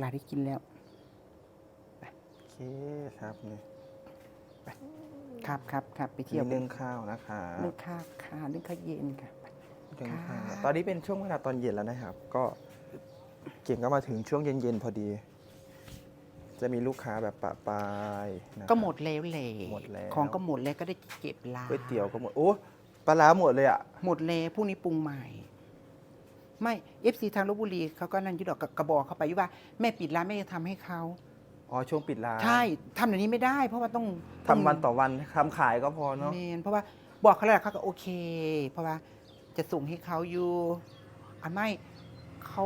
หลานได้กินแล้ว โอเคครับนี่ครับครับครับไปมีเที่ยวนึ่งข้าวนะคะนึ่งข้าวค่ะนึ่งข้าวเย็นค่ะนึ่งข้าวค่ะตอนนี้เป็นช่วงเวลาตอนเย็นแล้วนะครับ ก็เก่งก็มาถึงช่วงเย็นๆพอดี จะมีลูกค้าแบบปะปายนะครับก็หมดแล้วแหละหมดแล้วของก็หมดแล้วก็ได้เก็บร้านก๋วยเตี๋ยวก็หมดโอ้ปลาร้าหมดเลยอะหมดแล้วพรุ่งนี้ปรุงใหม่ ไม่เอฟซีทางลบบุรีเขาก็นั่นอยุดอกกระบอกเขาไปว่าแม่ปิดร้านแม่จะทำให้เขาอ๋อช่วงปิดร้านใช่ทำอย่างนี้ไม่ได้ เพราะว่าต้องทำวันต่อวันทำขายก็พอเนาะ เมนเพราะว่าบอกเขาแล้วเขาก็โอเค เพราะว่าจะส่งให้เขาอยู่อันไม่เขา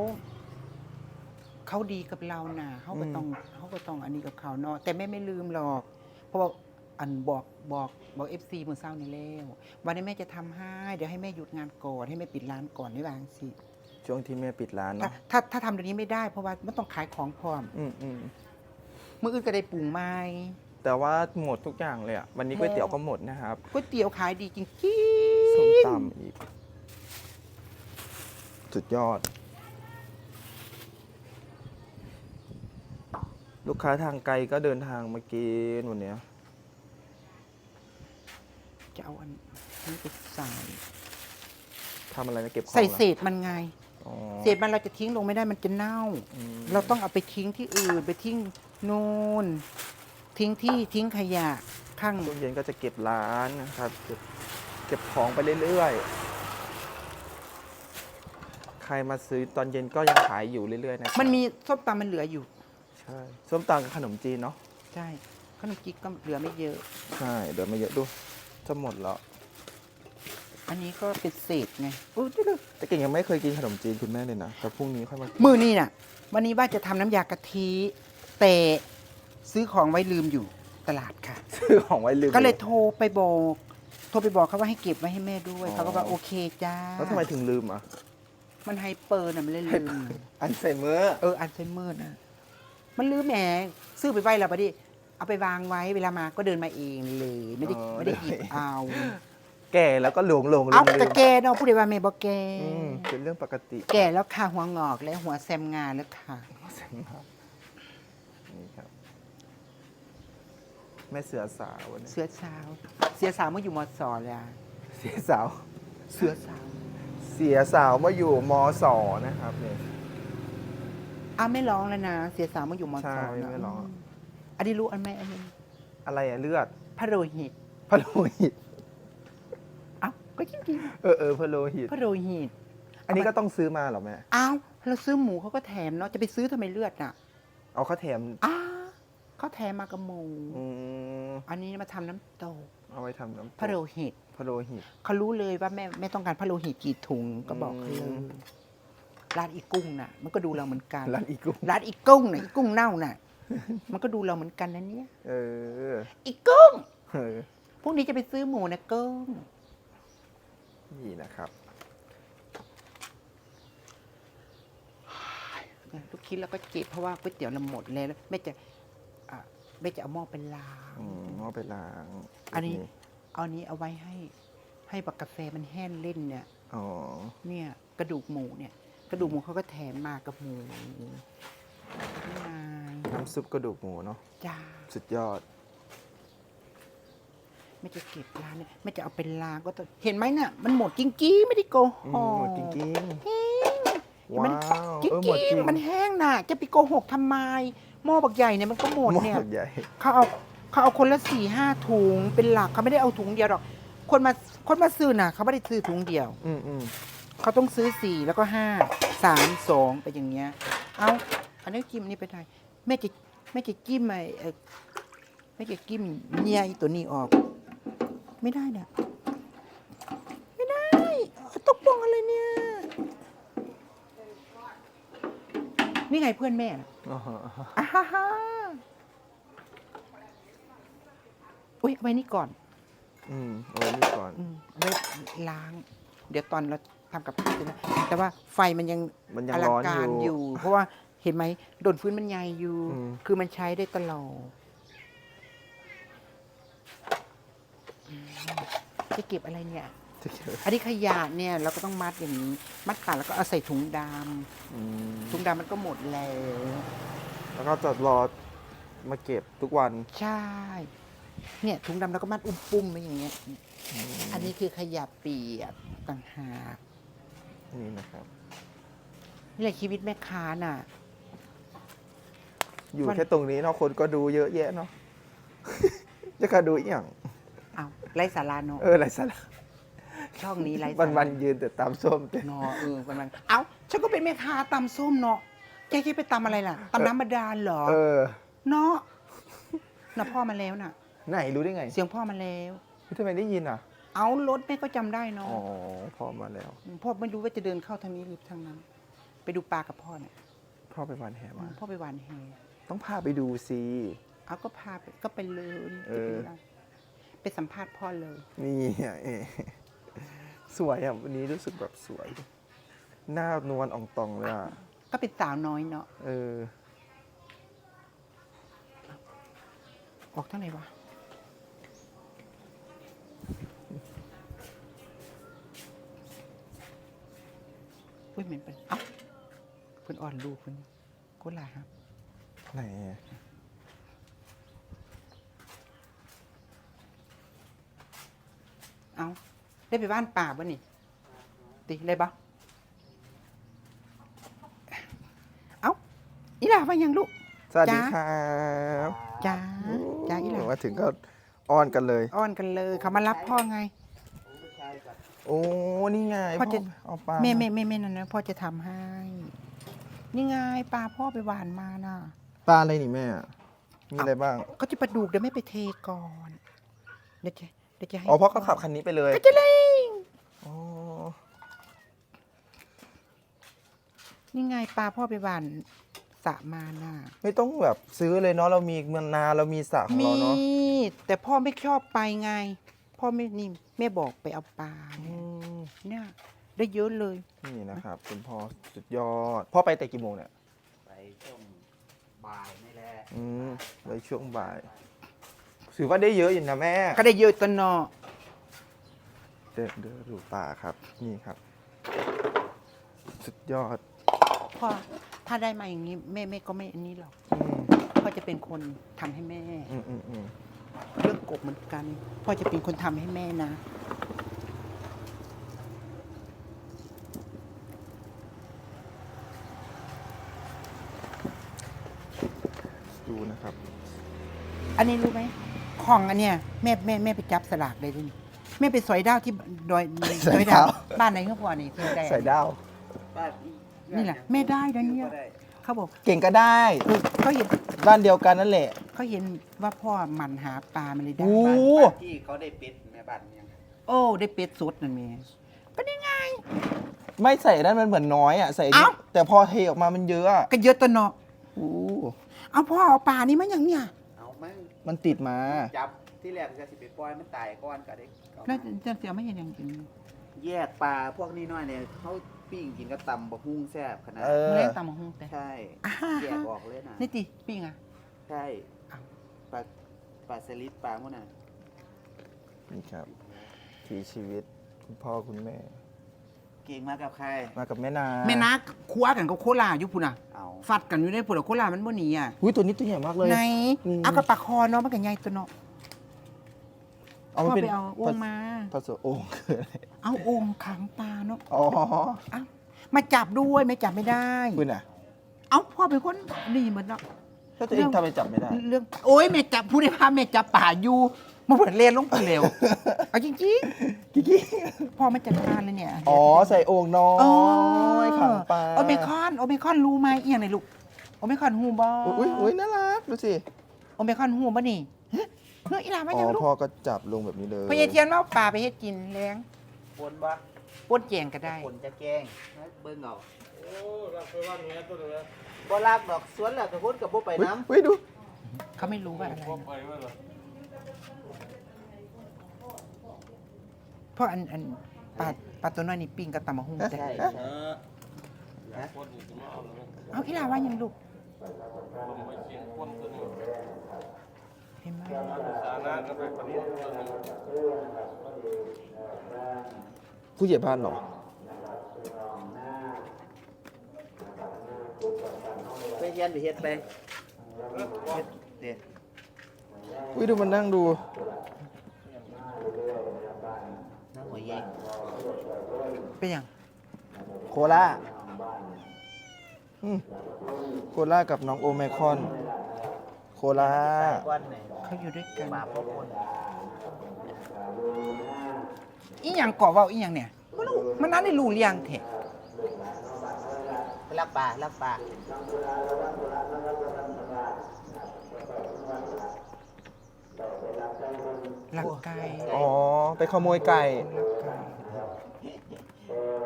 เขาดีกับเรานะเขาก็ต้องเขาก็ต้องอันนี้กับเขาเนาะแต่แม่ไม่ลืมหรอก เพราะว่าอันบอกบอกบอกเอฟซีมือเศร้านี่แล้ววันนี้แม่จะทำให้เดี๋ยวให้แม่หยุดงานก่อนให้แม่ปิดร้านก่อนได้บางสิ ช่วงที่แม่ปิดร้านถ้าเนาะถ้าถ้าทำเดี๋ยวนี้ไม่ได้เพราะว่ามันต้องขายของพร้อมอืมอืมมื่ออื่นก็ได้ปรุงไม้ แต่ว่าหมดทุกอย่างเลยอะวันนี้ก๋วยเตี๋ยวก็หมดนะครับก๋วยเตี๋ยวขายดีจริงส้มๆตำอีกสุดยอด ลูกค้าทางไกลก็เดินทางมากินวันเนี้ยจะเอาอันนี้ไปใส่ทำอะไรนะเก็บของใส่หรอ เศษมันไง อ๋อ เศษมันเราจะทิ้งลงไม่ได้มันจะเน่า อืม เราต้องเอาไปทิ้งที่อื่นไปทิ้งนู่นทิ้งที่ทิ้งขยะข้าง ช่วงเย็นก็จะเก็บร้านนะครับ เก็บเก็บของไปเรื่อยๆ ใครมาซื้อตอนเย็นก็ยังขายอยู่เรื่อยๆนะครับมันมีส้มตำมันเหลืออยู่ ใช่ส้มตำกับขนมจีนเนาะ ใช่ขนมจีนก็เหลือไม่เยอะ ใช่เดี๋ยวไม่เยอะดู จะหมดแล้ว อันนี้ก็เป็นเศษไงอุ๊ยดูดูแต่เก่งยังไม่เคยกินขนมจีนคุณแม่เลยนะแต่พรุ่งนี้ค่อยมากินมือนี่น่ะ วันนี้ว่าจะทำน้ำยากะทิ แต่ซื้อของไว้ลืมอยู่ตลาดค่ะ ซื้อของไว้ลืมก็เลยโทรไปบอก โทรไปบอกเขาว่าให้เก็บไว้ให้แม่ด้วยอ๋อเขาก็ว่าโอเคจ้า แล้วทำไมถึงลืมอะมันไฮเปอร์น่ะมันเลยลืม อันไซเมอร์เอออัลไซเมอร์นะ มันลืมแหมซื้อไปไว้แล้วปะดิ เอาไปวางไว้เวลามาก็เดินมาเองเลย ไม่ได้ไม่ได้หยิบเอา แก่แล้วก็หลงหลงลืเอามลืแต่มแกเนาะพูดได้ว่าแม่บอกแกอืมเป็นเรื่องปกติแกแล้วค่ะหัวงอกและหัวแซมงาแล้วค่ะนี่ครับ แม่เสือสาววันนี้เสือสาว เสือสาวเมื่ออยู่มสเลยอะเสียสาว เสือสาวเสียสาวมาอยู่มสอนะครับเนี่ย อ้าวไม่ร้องแล้วนะ เสือสาวเมื่ออยู่มใช่สนะไม่ร้องมอันนี้รู้อันไหมอันนี้อะไรอะเลือดพระโรหิต พะโลหิตเอ้า ก็จริงเออเออพะโลหิต ๆพระโรหิต อันนี้ก็ต้องซื้อมาเหรอแม่ อ้าวเราซื้อหมูเขาก็แถมเนาะ จะไปซื้อทำไมเลือดอะ เอาข้าวแถมอ้าเขาแถมมากับหมู อืมอันนี้มาทำน้ำตกเอาไว้ทำน้ำตกพระโลหิต พะโลหิต เขารู้เลยว่าแม่แม่ต้องการพระโลหิตกี่ถุงก็บอกเขาเลอืยม ร้านอีกุ้งน่ะ มันก็ดูเราเหมือนกัน ร้านอีกุ้งร้านอีกุ้งน่ะอีกุ้งเน่าน่ะ มันก็ดูเราเหมือนกันนะเนี่ย เอออีกุ้ง เออพรุ่งนี้จะไปซื้อหมูนะกุ้ง นี่นะครับลูกคิดแล้วก็เจ็บเพราะว่าก๋วยเตี๋ยวเราหมดแล้วแม่จะอะแม่จะเอาหม้อไปล้าง อืมเอาไปล้างอันนี้ เอาอันนี้เอาไว้ให้ให้บักกาแฟมันแห้งเล่นเนี่ย อ๋อเนี่ย กระดูกหมูเนี่ย กระดูกหมูเขาก็แถมมากับหมูนี่ไงน้ำซุปกระดูกหมูเนาะจ้า สุดยอด ไม่จะเก็บร้านเนี่ยไม่จะเอาเป็นล้างก็ต้องเห็นไหมเนี่ยมันหมดจริงๆไม่ได้โกหอืกมหมดจริงแห้งๆมัว้าน วจริเออหมดจริงงๆมันแห้งน่ะ จะไปโกหกทำไมหม้อบักใหญ่เนี่ยมันก็หมดหมเนี่ยดใหญ่ เขาเอาเขาเอาคนละสี่ห้าถุงเป็นหลักเขาไม่ได้เอาถุงเดียวหรอก คนมาคนมาซื้อน่ะ เขาไม่ได้ซื้อถุงเดียว อืมอืมเขาต้องซื้อสี่แล้วก็ห้าสามสองไปอย่างเงี้ย เอาอันนี้จิ้มอันนี้ไปได้แม่จะแม่จะจิ้มไอ้เอ่อแม่จะจิ้มเนี่ยไอ้ตัวนี้ออก ไม่ได้นะไม่ได้ตกปองอะไรเนี่ย นี่ไงเพื่อนแม่น่ะอ๋ออ่าฮ่าฮ่าอุ้ยเอาไว้นี่ก่อน อืมเอาไว้นี่ก่อน อืมเอาไว้ล้าง เดี๋ยวตอนเราทำกับข้าวเสร็จนะแต่ว่าไฟมันยังมันยังอลัร้งอนการออยู่ยู่ เพราะว่าเห็นไหมโดนฟื้นมันใหญ่อยู่ อืม คือมันใช้ได้ตลอดอืม จะเก็บอะไรเนี่ย จะเก็บอันนี้ขยะเนี่ยเราก็ต้องมัดอย่างนี้ มัดขาดแล้วก็เอาใส่ถุงดอืมำถุงดำมันก็หมดแล้ว แล้วก็จะรอมาเก็บทุกวัน ใช่ เนี่ยถุงดำเราก็มัดอุ้มปุ้มไว้อย่างเงี้ย อันนี้คือขยะเปียกต่างหากนี่นะครับ นี่แหละชีวิตแม่ค้าน่ะ อยู่วัน แค่ตรงนี้เนาะคนก็ดูเยอะแยะเนาะ จะกระดูอหย่างเอาไรสาราเนาะเอออะไรสาระช่องนี้ไรสาวันระวันๆยืนแต่ตามส้มเต็มเนาะเออวันวันเอ้าฉันก็เป็นแม่ค้าตำส้มเนาะแกจะไปตำอะไรล่ะตำน้ำบาดาลเหรอเออ เนาะน่ะพ่อมาแล้วน่ะ ไหนรู้ได้ไงเสียงพ่อมาแล้ว ทำไมได้ยินอะเอารถแม่ก็จำได้เนาะอ๋อพอมาแล้ว พ่อไม่รู้ว่าจะเดินเข้าทางนี้หรือทางนั้น ไปดูปลากับพ่อเนี่ยพ่อไปวันแห่มาพ่อไปหวานแห ต้องพาไปดูสิ เอาก็พาไปก็ไปเลยเออ จะไปไปสัมภาษณ์พ่อเลย นี่อะเอสวยอะวันนี้รู้สึกแบบสวย หน้านวลอ่องตองเลยอะ ก็เป็นสาวน้อยเนาะเออ ออกเท่าไหร่วะอุ้ยเหม็นเป็นเอ้าเพิ่นอ่อนลูกเพิ่นโคตรหลายครับไหนอะ เอาได้ไปบ้านป่าบ่นี่ติเลยบ่เอาอีหลาว่ายังลูก สวัสดีจ๊ะครับจ้าจ้าอีหลามาถึงก็อ้อนกันเลย อ้อนกันเลย เขามารับพ่อไง โอ้ นี่ไงพ่อจะ เอาปลาแม่แม่แม่แม่นั่นนะพ่อจะทำให้ นี่ไงปลาพ่อไปหวานมาน่ะ ปลาอะไรนี่แม่ มีอะไรบ้าง ก็จะปลาดุกเดี๋ยวไม่ไปเทก่อน เดี๋ยวจะ เดี๋ยวจะให้อ๋อพ่อก็ขับคันนี้ไปเลยก็จะเลยอ๋อนี่ไงปลาพ่อไปหวานสระมาน่ะไม่ต้องแบบซื้อเลยเนาะเรามีเมืองนาเรามีสระของมีเราเนาะแต่พ่อไม่ชอบไปไง พ่อไม่นี่แม่บอกไปเอาปลาอืเนี่ยมเนี่ยได้เยอะเลย นี่นะครับคุณพ่อสุดยอดพ่อไปแต่กี่โมงเนี่ย ไปช่วงบ่ายนี่แหละอืมไปช่วงบ่าย ถือว่าได้เยอะอยู่นะแม่ก็ได้เยอะตวเนอเดินเดินดูป่าครับ นี่ครับ สุดยอดพ่อถ้าได้มาอย่างนี้แม่แม่ก็ไม่อันนี้หรอกอืมพ่อจะเป็นคนทำให้แม่ อืมอืมอืมเรื่องกบเหมือนกัน พ่อจะเป็นคนทำให้แม่นะ ดูนะครับ อันนี้รู้ไหม ของอันเนี้ยแม่แม่แม่ไปจับสลากเลยดิแม่ไปสอยดาวที่ดอยสอยดดาว บ้านไหนก็พอนี่ที่ได้ใส่ดาว บ้านนี่แหละแม่ได้นะเนี่ยก็ได้เขาบอกเก่งก็ได้ เออเขาเห็นบ้านเดียวกันนั่นแหละ เขาเห็นว่าพ่อหมันหาปลามันเลยได้โอ้บ้านบ้านที่เขาได้ปิดแม่บ้านยังโอ้ได้เป็ดสดนั่นแม่ก็นี่ไง ไม่ใส่นั้นมันเหมือนน้อยอะใส่นี่เอ้า แต่พอเทออกมามันเยอะอะก็เยอะตัวเนาะโอ้เอาพ่อเอาปลานี่มาอย่างเนี่ยเอา มันมันติดมา จับที่แรกจะสิไปปล่อยมันตายก่อนก็ได้เอาแล้วจะเสียไม่เห็นอย่างจริงแยกปลาพวกนี้น้อยเนี่ยเขาปิ้งกินก็ตำบะฮุ่งแซ่บขนาดเออเล่นตามมาหงแต่ใช่อ่าแยกออกเลยนะ นี่ติปิ้งอะ ใช่อ้าว ปลาปลาสลิดปลาพวกนั้นนี่ครับ ทีชีวิตคุณพ่อคุณแม่เก่งมากับใคร มากับแม่นาแม่นักคัวกันกับโคลาอยู่พุ่นอะเอาฟัดกันอยู่ในพุ่นอะโคลามันบ่หนีอะอุ้ยตัวนี้ตัวใหญ่มากเลยในอืม เอากระปากคอเนาะมันก็ใหญ่ตัวเนาะเอาพ่มาอเป็นไปเอาโอ่งมา ผสมโอ่งคืออะไรเอาโอ่งขังปลาเนาะอ๋อเอามาจับด้วยไม่จับไม่ได้ คุณอะเอาพ่อเป็นคนดีเหมือนเนาะถ้าตัวเองทำไมจับไม่ได้ เรื่องโอ้ยแม่จับผู้ได้พาแม่จับป่าอยู่ มาเปิดเลนลงไปเร็ว เอาจริงกิ๊กกิ๊กๆพ่อไม่จัดการเลยเนี่ยอ๋อใส่โอ่งน้อ๋ออยขังปลาโอเมคอนโอเมคอนรู้ไหมเอียงไหนลูกโอเมคอนหูบออุ้ยอุ้ยน่ารัก ดูสิ โอเมคอนหูบ่นี่เฮ้ยเฮ้ยอีหลามาอ๋อย่างอลูกพ่อก็จับลงแบบนี้เลยพยายเทียนว่าป่าไปเฮ็ดกินแรงปนบ่ป้นแจงก็ได้ ปนจะแกงให้เบิ่งเอาโอ้รักไปวันนี้ตัวเด้อบ่รักดอกสวนแล้วแต่คนกับบ่ไปอุ๊ยน้ำอุ้ยดู เขาไม่รู้ว่าอะไรเพ ราะอันอันปลาปลาตัวน้อยนี่ปิ้งกับตำมะฮุ่งแต่ใช่ใช่ฮะเอาอีหลาว่าอย่างลูกเห็นไหมผู้ใหญ่บ้านเหรอไปเรียนไปเฮ็ดไปเด็ดอุ้ยดูมันนั่งดู น้ำหัวเย่เป็นอย่างโคล่าอืมโคล่ากับน้องโอไมครอน โคล่าก้อนไหนเขาอยู่ด้วยกันหมาพวกคนอีหยังก่อเว่าอีหยังเนี่ยบ่รู้มันนั้นได้รู้เรียงแท้ไปลักปลาลักปลา ห ลักไก่อ๋อ ไปขโมยไก่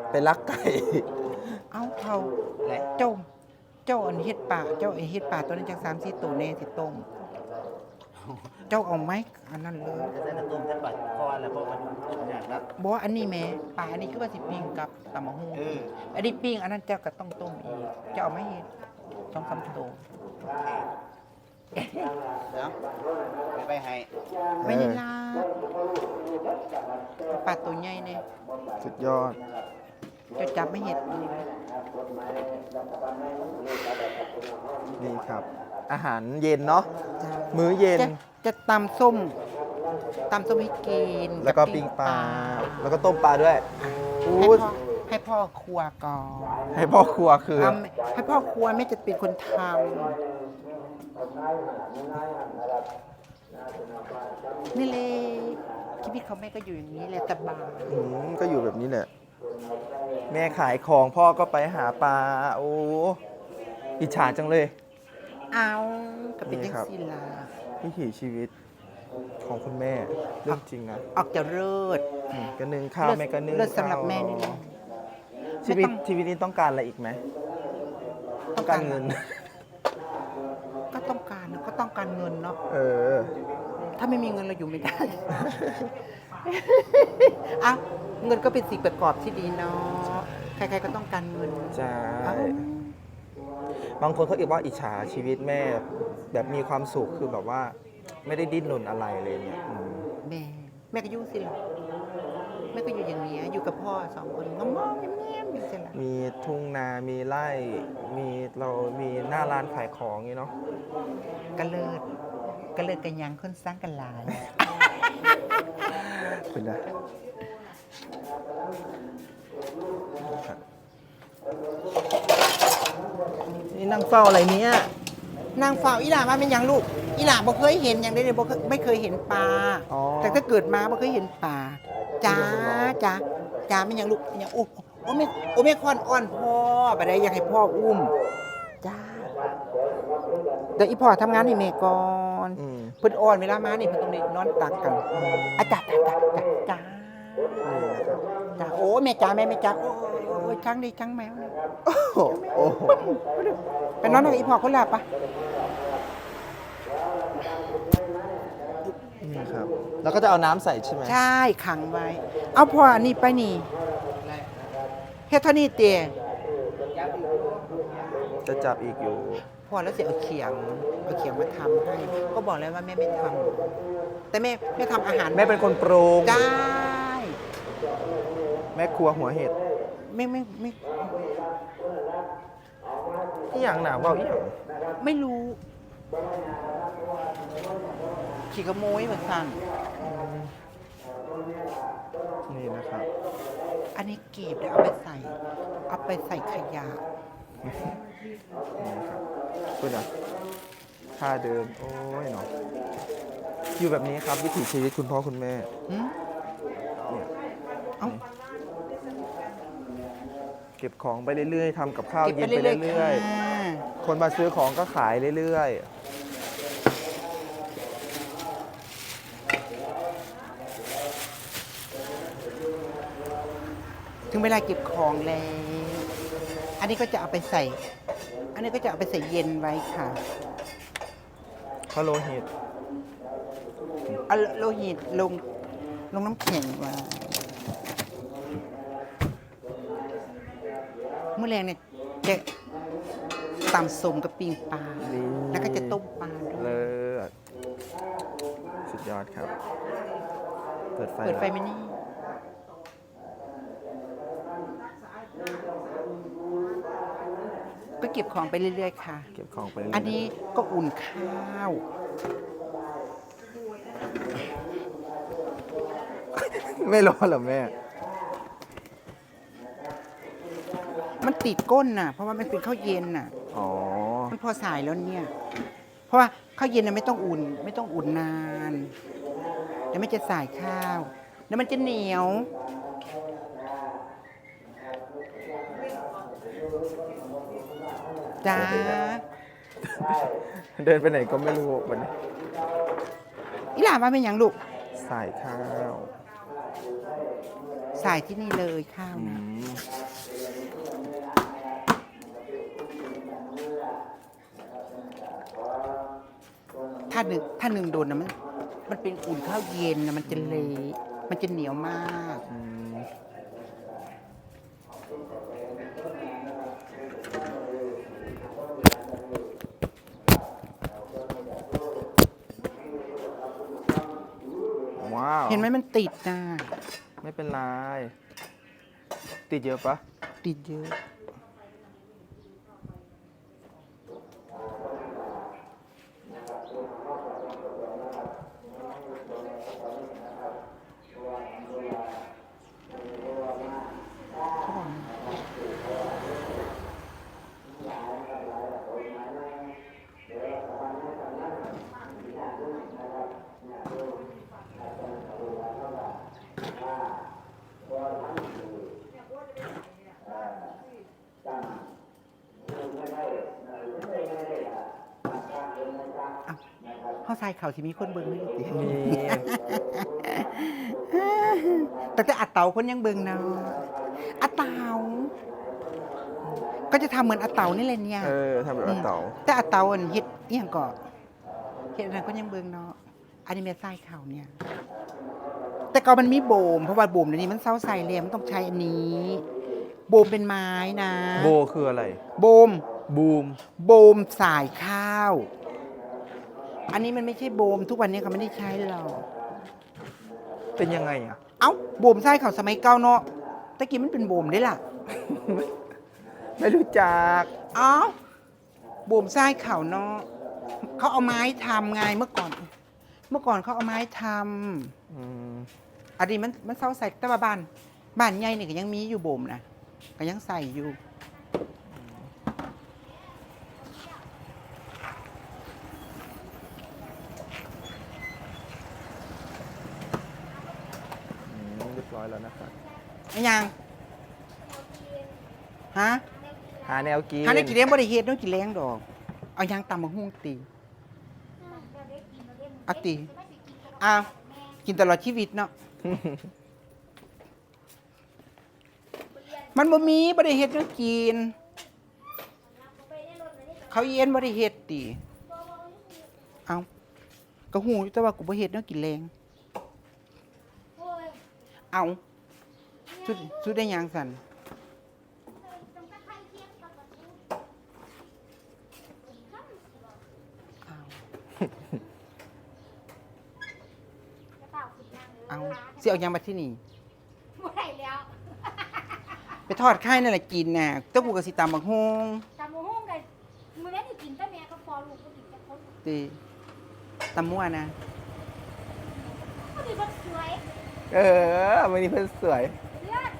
ไปลักไก่ เอาเท่าและเจ้าเจ้าอันเฮ็ดป่าเจ้าไอเฮ็ดป่าตัวนั้นจัง3 4ตัวแน่สิต้มเจ้าเอาไหมอันนั้นเลยจะได้ตุ้มท่านบัดคอแล้วพวกมันจุดหนักแล้วบอกว่าอันนี้แหม่ป่าอันนี้คือว่าสิปิ้งกับตำมะฮุ่งเออ อันนี้ปิ้งอันนั้นเจ้าก็ต้องต้มอีกเจ้าเอาไหม่เฮ็ดสองสามตัว เนาะไปไปให้ไม่ได้ลาปลาตัวใหญ่เนี่ยสุดยอดเจ้าจับไม่เห็ดอีกนี่ครับ อาหารเย็นเนาะจ้ามื้อเย็นจะจะตำส้มตำส้มให้กินแล้วก็บปิ้งปลาปลา แล้วก็ต้มปลาด้วยให้อู้พ่อให้พ่อครัวก่อน ให้พ่อครัวคือเอาให้พ่อครัวแม่จะเป็นคนทำ นี่เลยชีวิตเขาแม่ก็อยู่อย่างนี้แหละสบายอืมก็อยู่แบบนี้แหละ แม่ขายของพ่อก็ไปหาปลา โอ้อิจฉาจังเลย เอาก็เป็นนี่จังครับสิลาวิถีชีวิตของคุณแม่เรื่องจริงนะออกจะเลิศ อืมก็นึ่งข้าวแม่ก็นึ่งเลิศสำหรับข้าวแม่นี่นะชีวิตไม่ต้อง ชีวิตนี้ต้องการอะไรอีกไหมต้องการเงินก็ ต้องการก็ต้องการเงินเนาะเออ ถ้าไม่มีเงินเราอยู่ไม่ได้ อะเงินก็เป็นสิ่งประกอบที่ดีเนาะใครๆก็ต้องการเงินใช่ เอ้าบางคนเขาอีกว่าอิจฉาชีวิตแม่ แบบมีความสุขคือแบบว่า ไม่ได้ดิ้นรนอะไรเลยเนี่ยอืมแม่ แม่ก็อยู่สิล่ะแม่ก็อยู่อย่างนี้ยอยู่กับพ่อสองคนงมๆเงียบ ๆอยู่สิล่ะมีทุ่งนามีไร่มีเรามีหน้าร้านขายของอย่างงี้เนาะกระเลิดกระเลิดกันยังคนสร้างกันหลาย เป็นไงนี่นั่งเฝ้าอะไรเนี่ยนางฟ้าวอีหล่ามาเป็นหยังลูก อีหล่าบ่เคยเห็นอย่างได้เลยบ่เคยไม่เคยเห็นปลา อ๋อแต่ถ้าเกิดมาบ่เคยเห็นปลาจ้าจ้าจ้าเป็นหยังลูกเป็นหยังโอ้โอ้ แม่โอ้แม่คอนอ้อนพ่อบ่ได้อยากให้พ่ออุ้ม จ้า เดี๋ยวอีพ่อทำงานให้แม่ก่อนอืมเพิ่นอ้อนเวลามานี่เพิ่นต้องได้นอนตักกันอาจ้าจ้าจ้าจ้าจ้าจ้าโอ้แม่จ้าแม่แม่จ้าโอ้ยโอ้ยจังดีจังแมวเลยโอ้โหโอ้โหไปนอนกับอีพ่อคนละปะนี่ครับ แล้วก็จะเอาน้ำใส่ใช่ไหมใช่ขังไว้ เอาพ่ออันนี้ไปนี่ เฮ็ดเท่านี้เตียจะจับอีกอยู่พ่อแล้วเสียเอาเขียงเอาเขียงมาทำให้ ก็บอกแล้วว่าแม่ไม่ทำแต่แม่แม่ทำอาหารแม่เป็นคนปรุงได้แม่ครัวหัวเห็ดไม่ไม่ไม่ที่อย่างหนาเบาอีหยังไม่รู้ ขี่ขโมยเหมือนกัน นี่นะครับ อันนี้เก็บเดี๋ยวเอาไปใส่ เอาไปใส่ขยะ นี่ครับคุณอะท่าเดินโอ้ยเนาะอยู่แบบนี้ครับวิถีชีวิตคุณพ่อคุณแม่หืมเนี่ยเอ้า เก็บของไปเรื่อยๆทำกับข้าวเก็บเย็ไปนไปเรื่อยๆเรื่อยค่ะๆคนมาซื้อของก็ขายเรื่อย ถึงเวลาเก็บของแล้ว อันนี้ก็จะเอาไปใส่ อันนี้ก็จะเอาไปใส่เย็นไว้ค่ะๆพะโลหิตเอาโลหิตลงลงน้ำแข็งไว้เมื่อแรงเนี่ยจะตำสมกับปิงปลา นี่แล้วก็จะต้มปลาด้วย เลิศสุดยอดครับ เปิดไฟเปิดไฟแล้วไหมนี่ ก็เก็บของไปเรื่อยๆค่ะ เก็บของไปเรื่ยๆอันนี้ก็อุ่นข้าว ไม่ร้อนเหรอแม่ มันติดก้นน่ะ เพราะว่ามันเป็นข้าวเย็นน่ะ อ๋อ มันพอสายแล้วเนี่ย เพราะว่าข้าวเย็นน่ะไม่ต้องอุ่น ไม่ต้องอุ่นนานเดี๋ยวมันจะสายข้าวเดี๋ยวมันจะเหนียว จ้าเดินไปไหนก็ไม่รู้วันนี้อีหลาว่าเป็นหยังลูกสายข้าวสายที่นี่เลยข้าวอืนะมถ้าหนึ่งถ้าหนึ่งโดนนะมัน มันเป็นอุ่นข้าวเย็นนะมันจะเละมันจะเหนียวมาก อืม ว้าว เห็นไหมมันติดนะไม่เป็นไร ติดเยอะปะติดเยอะ เขาใส่เขาที่มีคนเบิ่งไม่รู้ติมีแต่แต่อัดเต๋าคนยังเบิ่งเนาะอัดเต๋าก็จะทำเหมือนอัดเต๋านี่เลยเนี่ย เออทำแบบว่าเต๋าแต่อัดเต๋าอันเฮ็ดเอียงก็เฮ็ดอะไรก็ยังเบิ่งเนาะอันนี้แม่ใส่เขาเนี่ย แต่ก็มันมีโบม เพราะว่าโบมเดี๋ยวนี้มันเซาใส่เลยมันต้องใช้อันนี้ โบมเป็นไม้นะ โบคืออะไร โบมบูม โบมสายข้าว อันนี้มันไม่ใช่โบม ทุกวันนี้เขาไม่ได้ใช้หรอกเป็นยังไงอะ เอ้าโบมไส้เขาสมัยเก่าเนาะตะกี้มันเป็นโบมได้ล่ะ ไม่รู้จัก เอ้าโบมไส้เขาเนาะเขาเอาไม้ทำไงเมื่อก่อน เมื่อก่อนเขาเอาไม้ทำอืมอันนี้มันมันเศร้าใส่แต่ว่าบ้านบ้านใหญ่นี่ก็ยังมีอยู่โบมนะก็ยังใส่อยู่ อืมเรียบร้อย แล้วนะครับไอ้ยังฮะหาแนวกินหาได้กี่เลี้ยงบ่ได้เฮ็ดเน้องกี่เลี้ยงดอก เอายางตำมะฮุ่งตีเอาตีอ้าวกินตลอดชีวิตเนาะ มันบ่มีบ่ได้เฮ็ดเน้องกิน เขาเย็นบ่ได้เฮ็ดติเอาก็ฮู้อยู่แต่ว่ากูบ่เฮ็ดเน้องกินแรง เอาสุดสุดได้หยังสั่นเอาเสียเอายังมาที่นี่บ่ได้แล้ว ไปทอดไข่นั่นแหละกินน่ะแต้ากูกับสิตำบักฮงตำมะฮุ่งกันมื้อนั้นสิกินแต่แม่ก็พอลูกก็กินแต่คนตีตำมั่วนะก็ดีบ่สวย เออวันนี้เพื่อนสวยเลือด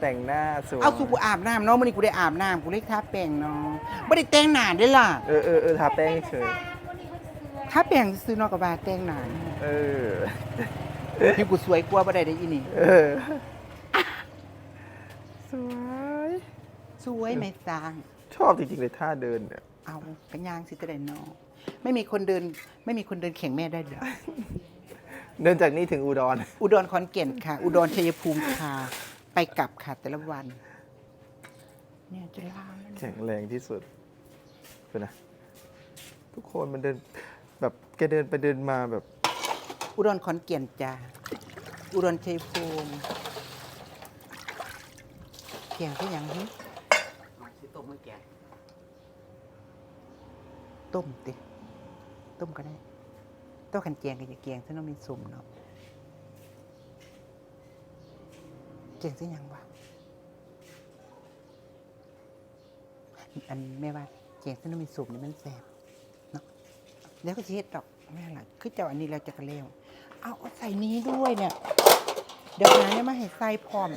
แต่งหน้าสวยเอาสุกูอาบน้ำเนาะมื้อนี้กูได้อาบน้ำกูเลยทาแป้งเนาะบ่ได้แต่งหน้าเด้อล่ะเออเออเออทาแป้งเฉยวันนี้เพิ่นสวยทาแป้งซื้อเนอกกับว่าแต่งหน้าเออนี่กูสวยกว่าบ่ได้ได้อีนี่เออสวยสวยไม่สร้างชอบจริงๆเลยท่าเดินเนี่ยเอากันยางสิจะได้เนอไม่มีคนเดิน ไม่มีคนเดินแข่งแม่ได้เด้อ เดินจากนี่ถึงอุดร อุดรขอนแก่นค่ะ อุดรชัยภูมิค่ะ ไปกลับค่ะแต่ละวัน เนี่ยจะลามแล้วนะแข็งแรงที่สุดเป็นนะทุกคนมันเดินแบบแกเดินไปเดินมาแบบ อุดรขอนแก่นจ้าอุดรชัยภูมิแกงก็ยังหึสิต้มมือแกงต้มติต้มก็ได้ ต้มขันแกงก็จะแกงถ้าน้องมีสุ่มเนาะแกงซะยังวะอันแม่ว่าแกงเส้นน้ำมันสุกนี่มันแซ่บเนาะเดี๋ยวก็เฮ็ดดอกไม่อะไรคือเจ้าอันนี้เราจะกระเลวเอาเอาใส่นี้ด้วยเนี่ย เดี๋ยวหาเนี่ยมาให้ใส่พร้อม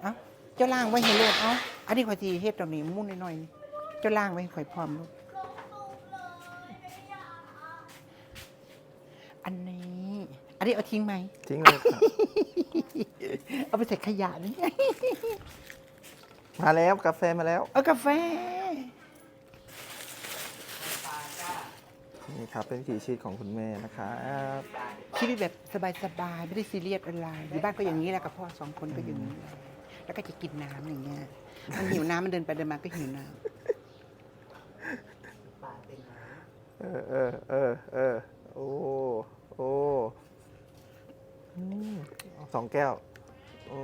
เอาเจ้าล่างไว้ให้โลดเอาอันนี้ขอยสิเฮ็ดตรงนี้มุ่นหน่อยๆเจ้าล่างไว้ให้ข่อยพร้อมลูก อันนี้ อันนี้เอาทิ้งไหม ทิ้งเลยครับ เอาไปใส่ขยะนี่ มาแล้วกาแฟมาแล้ว เอากาแฟ นี่ครับ เป็นวิถีชีวิตของคุณแม่นะครับชีวิตแบบสบายๆ ไม่ได้ซีเรียสอะไร อยู่บ้านก็อย่างนี้แหละกับพ่อสองคนก็อย่างนี้แหละแล้วก็จะกินน้ำอย่างเงี้ย มันหิวน้ำมันเดินไปเดินมาก็หิวน้ปากเป็นหมาเออเออเออเออโอ้ โอ้อืมสองแก้ว โอ้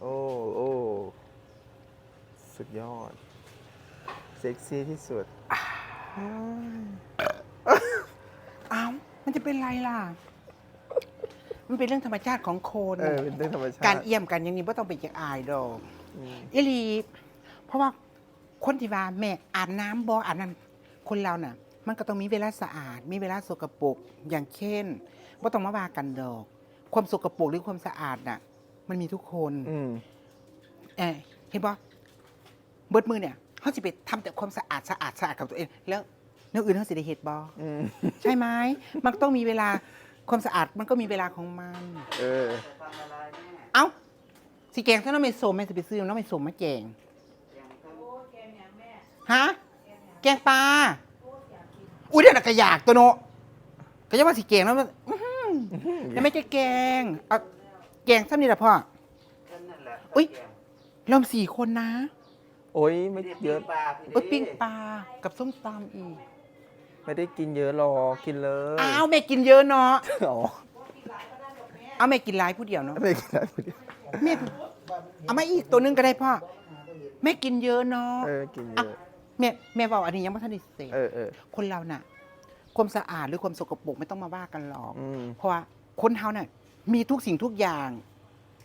โอ้โอ้สุดยอด เซ็กซี่ที่สุดำอ้าวมันจะเป็นไรล่ะ มันเป็นเรื่องธรรมชาติของคนเออเป็นเรื่องธรรมชาติการเอี่ยมกันอย่างนี้ไม่ต้องไปจากอายดอกอืมอีหลี เพราะว่าคนที่ว่าแม่อาบน้ำบ่อาบน้ำคนเราน่ะ มันก็ต้องมีเวลาสะอาด มีเวลาสกปรกอย่างเช่นว่าต้องมาว่ากันดอก ความสกปรกหรือความสะอาดน่ะ มันมีทุกคนอืม เออเห็นบ่เบิดมือเนี่ยเขาสิไปทำแต่ความสะอาดสะอาดสะอาดกับตัวเอง แล้วแนวอื่นเขาสิได้เฮ็ดบ่อืม ใช่ไหมมันต้องมีเวลาความสะอาดมันก็มีเวลาของมัน เออจะทำอะไรแม่เอ้าสิแกงถ้าน้องไม่สมแม่สิไปซื้อน้องไม่สมมาแกงยังก็ ฮะ แกงปลา อุ้ยเดี๋ยวนะกระยากตัวโนก็จะว่าสิแกงแล้วมันอื้อหือแล้วไม่ใช่แกงเอาแกงซ้ำนี่แหละพ่อก็นั่นแหละอุ๊ยแกงเราสี่คนนะโอ้ยไม่ไม่ได้เยปิ้อะงปลาพี่โอ้ยดิปิ้งปลากับส้มตำอีกไม่ได้กินเยอะหรอกกินเลยอ้าวแม่กินเยอะเนาะอ๋อเอาแม่กินหลายผู้เดียวเนาะไม่ได้กินอะไรพอดีแม่เอามาอีกตัวนึงก็ได้พ่อแม่กินเยอะเนาะเออกินเยอะ แม่แม่บอกอันนี้ยังไม่ทันได้เสร็จเออเออ คนเราน่ะ ความสะอาดหรือความสกปรกไม่ต้องมาว่ากันหรอก อืม เพราะว่าคนเฮาเนี่ยมีทุกสิ่งทุกอย่าง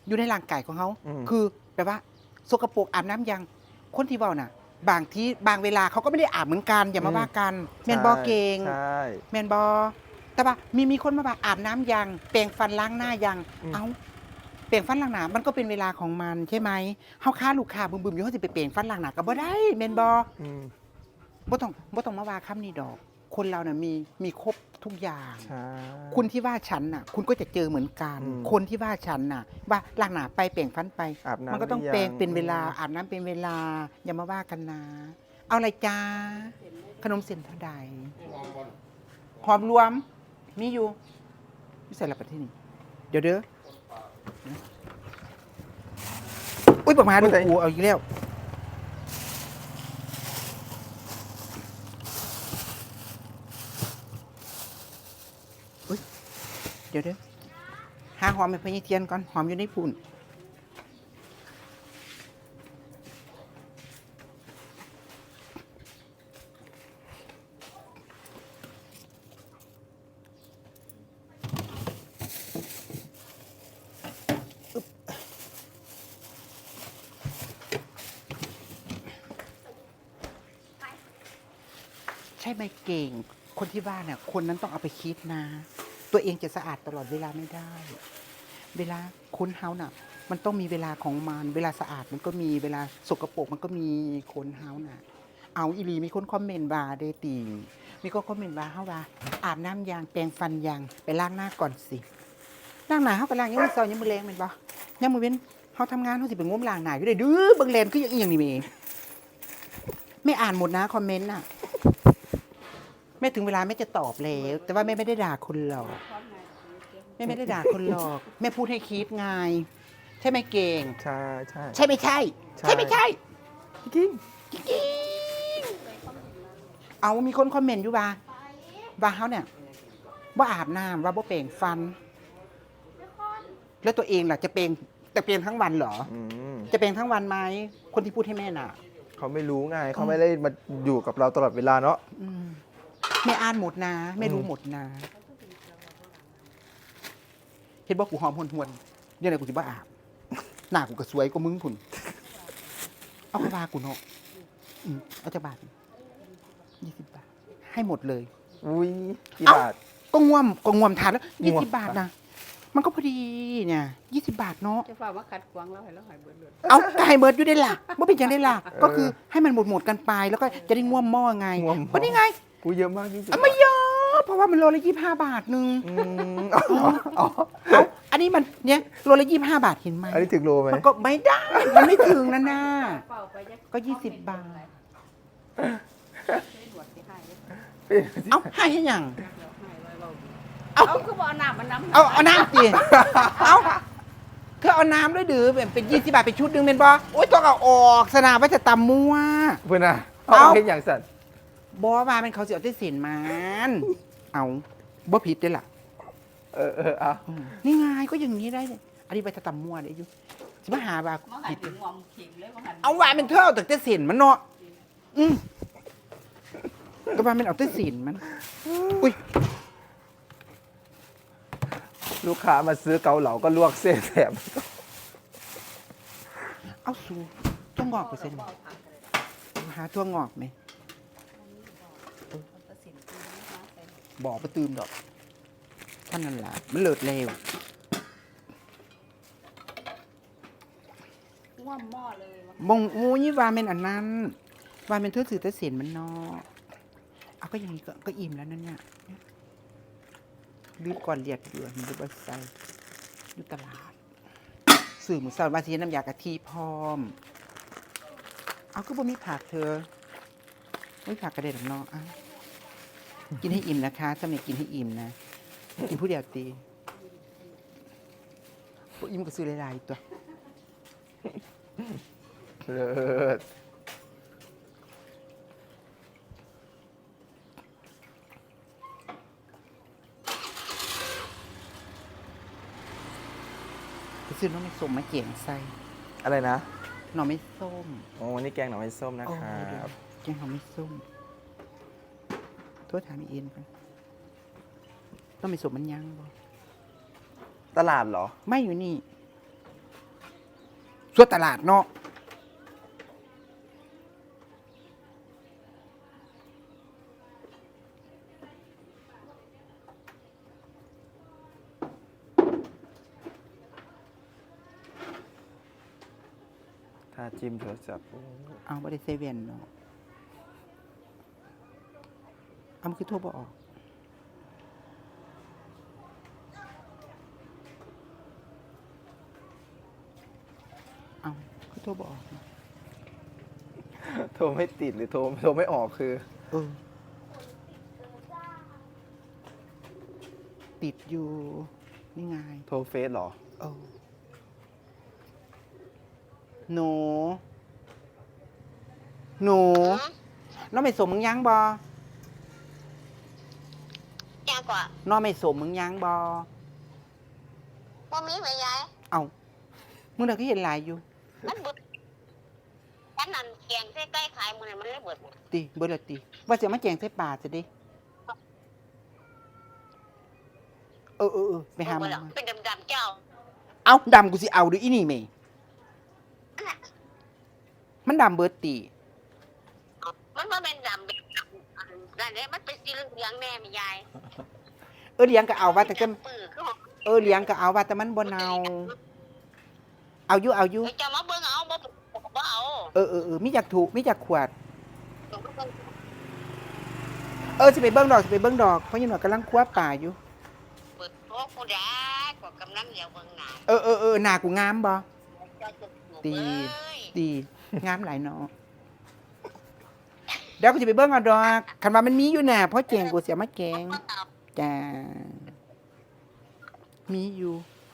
อยู่ในร่างกายของเขาอืม คือแบบว่าสกปรกอาบน้ำยัง คนที่เว้าน่ะ บางที่บางเวลาเขาก็ไม่ได้อาบเหมือนกัน อย่ามาว่ากันแมนบอเก่งใช่ แมนบอแต่ว่ามีมีคนมาว่าอาบน้ำยังแปรงฟันล้างหน้ายัง อืม เอา แปรงฟันล้างหน้ามันก็เป็นเวลาของมันใช่ไหมเฮาค้าลูกค้าบึมๆอยู่เขาสิไปแปรงฟันล้างหน้าก็บ่ได้แมนบออืมบ่ต้องบ่ต้องมาว่าคำนี้ดอก คนเราน่ะมีมีครบทุกอย่าง ใช่ คุณที่ว่าฉันน่ะ คุณก็จะเจอเหมือนกัน อืมคนที่ว่าฉันน่ะ ว่าล้างหน้าไปเปล่งฟันไป อาบน้ำมันก็ต้องหรือยัง เปลงเป็นเวลาอาบน้ำเป็นเวลา อย่ามาว่ากันนะ เอาอะไรจ้าขนมเส้นเท่าใดหอมรวมมีอยู่ไม่ใส่ละประเทศนี้เดี๋ยวเด้อ อุ้ยบอกมาดูกูเอาอีกแล้วเดี๋ยวเด้อหาหอมไปพญเทียนก่อนหอมอยู่ในพุ่น ไหมเก่ง คนที่บ้านเนี่ยคนนั้นต้องเอาไปคิดนะ ตัวเองจะสะอาดตลอดเวลาไม่ได้ เวลาคนเฮาน่ะ มันต้องมีเวลาของมัน เวลาสะอาดมันก็มีเวลาสกปรกมันก็มีคนเฮาน่ะ เอาอีลีมีคนคอมเมนต์ว่าเดตีมีคนคอมเมนต์ว่าเฮาว่า อาบน้ำยางแปรงฟันยางไปล้างหน้าก่อนสิล้างหน้าเฮาก็ล้างยังมือเช้ายังมือแรงแม่นบ่ยังมือเว้นเฮาทำงานเฮาสิไปงมล้างหน้าอยู่ได้ดื้อเบิ่งแลนคืออย่างอีหยังนี่แม่ไม่อ่านหมดนะคอมเมนต์น่ะ แม่ถึงเวลาแม่จะตอบแล้ว แต่ว่าแม่ไม่ได้ด่าคนหรอกแม่ไม่ได้ด่าคนหรอก แม่พูดให้คิดไงใช่ไหมเก่ง ใช่ใช่ ใช่ไม่ใช่ ใช่ ใช่ไม่ใช่จริงจริงๆเอามีคนคอมเมนต์อยู่ว่าว่าเขาเนี่ยว่าอาบน้ำว่าบ่เปล่งฟัน แล้วตัวเองล่ะจะเปล่งจะเปล่งทั้งวันเหรอ อืมจะเปล่งทั้งวันไหมคนที่พูดให้แม่น่ะ เขาไม่รู้ไงเขาไม่ได้มาอยู่กับเราตลอดเวลาเนาะ อืม แม่อ่านหมดนะแม่รู้อืมหมดนะเห็นบอกกูหอมหวนหวนๆเดี๋ยวไหนกูจะบ้าอาบหน้ากูก็สวยกว่ามึงคุณเอาเข้ามากูเนาะอืมเอาจะบาทยี่สิบบาท ให้หมดเลย อุ้ยกี่เอ้าบาทก็ง่วมก็ง่วมทานแล้วง่ยี่วมสิบบาทนะมันก็พอดีเนี่ยยี่สิบบาทเนาะจะฝ่าว่าขัดขวางเราให้เราหายเบิดเลยเอาก็ให้เบิร์ดอยู่ได้ล่ะว่าเป็นยังได้ล่ะ ก็คือให้มันหมดหมดๆกันไปแล้วก็จะได้ง่วมหม้อไงง่วมหม้อก็นี่ไง กูเยอะมากยี่สิบอะไม่เยอะเพราะว่ามันโลละยี่ห้าบาทนึงอืมอ๋ออ๋อเอาอันนี้มันเนี่ยโลละยี่ห้าบาทเห็นไหมอันนี้ถึงโลไหมมันก็ไม่ได้ มันไม่ถึงนะน่า เป่าไปจะก็20บาทหนวดสิให้เลยเอาให้ให้หยังเดี๋ยวให้ไว้เบาเอาเอาคือบ่เอาน้ำมันน้ำเอาเอาน้ำสิเอาเธอเอาน้ำด้วยดื้อแบบเป็นยี่สิบาทเป็นชุดหนึงเป็นบ่โอ๊ยต้องเอาออกสนามว่าจะตำมั่วเพื่อนอะเอาเอา เห็นอย่างสัตว์ บอว่าเป็นเขาเสียได้เสียนมัน เอาบ่ผิดเลยล่ะ เออเออเอาอืมนี่ไงก็อย่างนี้ได้เลยอันนี้ไปจะตำมั่วได้อยู่สิมาหาว่ามาหัผินดถึงงอมเข็มเลยมาหันเอาว่าเป็นเธอเอาแต่ได้เสียนมันเนาะอืมก็ว่ามันเอาแต่เสียนมัน อุ้ยลูกค้ามาซื้อเกาเหลาก็ลวกเส้นแถมเอาสูต้องงอกไปเส้นเป่าผักเลยหาตัวงอกไหม บอกไปตื่มดอกท่านนั่นแหละมันเลิศเร็วง่วมหม้อเลยว่ามงมูนี่ว่าเป็นอันนั้นว่าเป็นเธอสื่อแต่เสียนมันเนอกเอาก็อย่างนี้ก็ก็อิ่มแล้วนั่นเนี่ยรีบก่อนเรียกอยู่มันดูบใส่อยู่ตลาด สื่อหมูสับวาซีน้ำยากะทิพร้อม เอาก็บ่มีผักเธอไม่ผักกระเด็นหรอกเนาะเอา กินให้อิ่มนะคะสำเร็จกินให้อิ่มนะ กินผู้เดียวตีพวกอิ่มก็ซื้อหลายๆตัวเลิศไปซื้อน้องไม่ส้มมาเจียงใส่อะไรนะ หน่อไม่ส้ม โอ้วันนี้แกงหน่อไม้ส้มนะโอ้ครัเดี๋ยวบแกงหน่อไม่ส้ม โทษถามอีเอ็นก่อนน้องไม่ส้มมันยังบ่ตลาดเหรอ ไม่อยู่นี่ส่วนตลาดเนาะถ้าจิ้มโทรศัพท์โอ้เอาไม่ได้เซเว่นเนาะเอามันคือโทรบออกเอาคือโทรบออกเนาะโทรไม่ติดหรือโทรโทรไม่ออกคือ เออ ติดอยู่นี่ไงโทรเฟซเหรอ เออหนู หนู น้องไม่สมมึงยังบอยัง กว่าน้องไม่สมมึงยังบอว่ามีไหมยายเอามึงเด็กก็เห็นหลายอยู่มันเบิดฉันนั่นแกงใส่ใกล้ขายมือนั้นมันเลยเบิดหมดติเบิดละติว่าจะมาแจงใส่ป่าจะดิเออเออเออไปหาเบิมัดนแล้วมาเป็นดำๆเจ้า เอาดำกูสิเอาด้วยอีนี่เมมันดำเบิดตีมันว่าเป็นดำแบบอันนั่นเลยมันเป็นสีเหลืองๆแน่ไหมยาย เออเลี้ยงก็เอาว่าแต่ก็ปื้อคือของเออเลี้ยงก็เอาว่าแต่มันบ่เนาเอาอยู่เอาอยู่เดี๋ยวจะมาเบิ่งเอาบ่บ่เอาเออเออเออมีจากถูกมีจากขวด เออสิไปเบิ้งดอกสิไปเบิ้งดอกเพราะยังหนวดกำลังคว้าป่าอยู่เปิดโต๊ะกูได้กว่ากำลังเดียวเบิ่งหน้าเออเออเออหนากูงามบ่เจ้าจะอยู่ดีเอ้ยดีงามหลายเนาะเดี๋ยวกูจะไปเบิ้งเอาดอกคันว่ามันมีอยู่น่ะเพราะแจงกูเสียมาแกง จ้ามีอยู่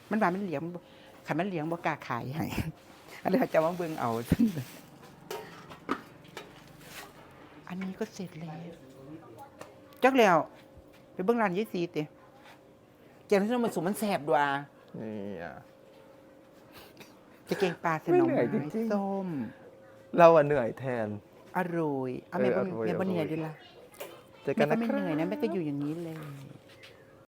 มันว่ามันเหลียงบ่คันมันเหลียงบ่กล้าขายให้อันนี้เขาจะมาเบิ้งเอา อันนี้ก็เสร็จแล้วจักแล้ว ไปเบิ้งร้านยี่สีเตะแกงที่มันสมมันแสบด้วยนี่อะจะเก่งปลาใส่หน่อไม่เหนื่ไม้อยจริงๆส้ม เราอะเหนื่อยแทน อร่อย เอาเออแม่บ่อร่อยแม่บ่อร่อยเหนื่อยดิล่ะเจอกัแม่นก็นะไม่ครัเหนื่อยนะบแม่ก็อยู่อย่างนี้เลย